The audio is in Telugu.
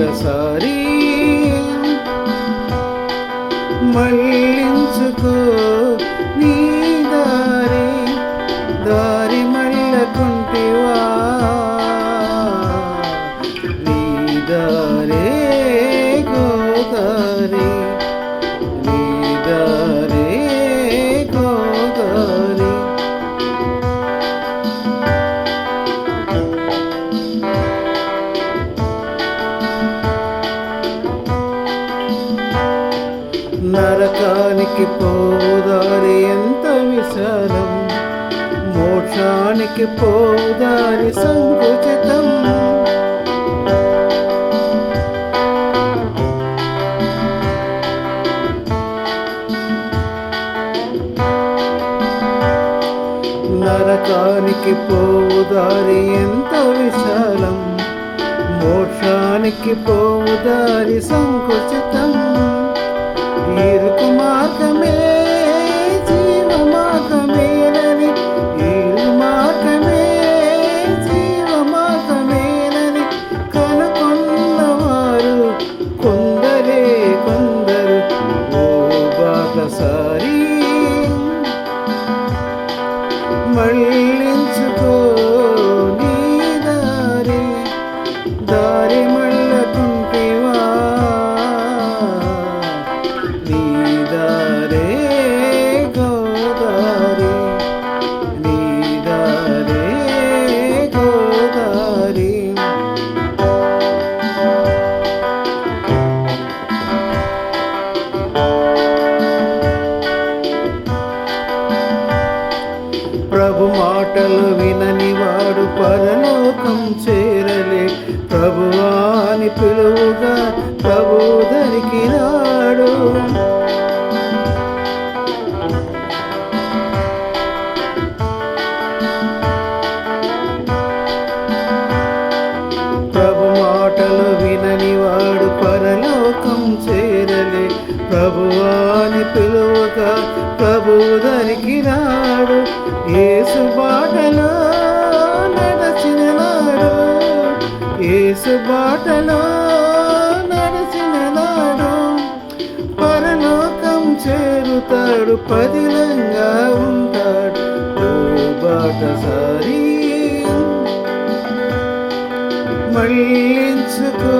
ఒక్కసారి మళ్ళించుకో. నరకానికి పోదారి ఎంత విశాలం. మోక్షానికి పోదారి సంకుచితం. నరకానికి పోదారి ఎంత విశాలం. మోక్షానికి పోదారి సంకుచితం. మాటలు వినని వాడు పరలోకం చేరలే. ప్రభువాని పిలువుగా ప్రభు రాడు ప్రభు మాటలు వినని వాడు పరలోకం చేరలే. ప్రభువాని పిలువగా ప్రభు దరికి రాడు ఏసు బాటలో నడిచిన నాడు పరలోకం చేరుతాడు పదిలంగా ఉంటాడు. ఓ బాటసారి మళ్ళించుకో